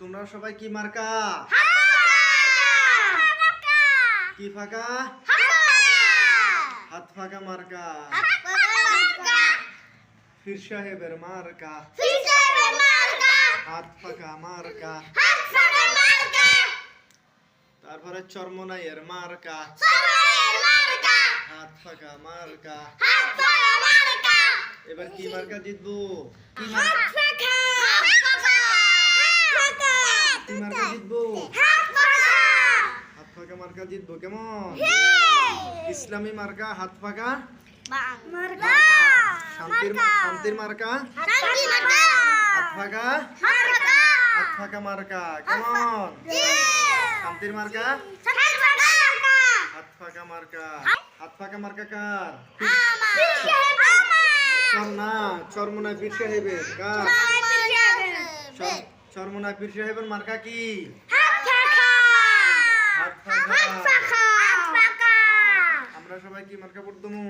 তোমরা সবাই কি মার্কা? কি ফাঁকা? হাত ফাঁকা মার্কা। ফির সাহেবের মার্কা। হাত ফাঁকা মার্কা। তারপরে চরমনাইয়ের মার্কা। হাত ফাঁকা মার্কা। এবার কি মার্কা জিতবো? কি মার্কা কি মার্কা জিতবো। হাত ফাঁকা মার্কা জিতবো কেমন? ইসলামী মার্কা হাত ফাঁকা? শান্তির শান্তির মার্কা? হাত ফাঁকা? হাত ফাঁকা মার্কা কেমন? শান্তির মার্কা? হাত ফাঁকা মার্কা। হাত ফাঁকা মার্কা কার? চর না চরমনা পীর সাহেবের কার? পীর সাহেবের মার্কা কি? আমরা সবাই কি মার্কা পড়তমু?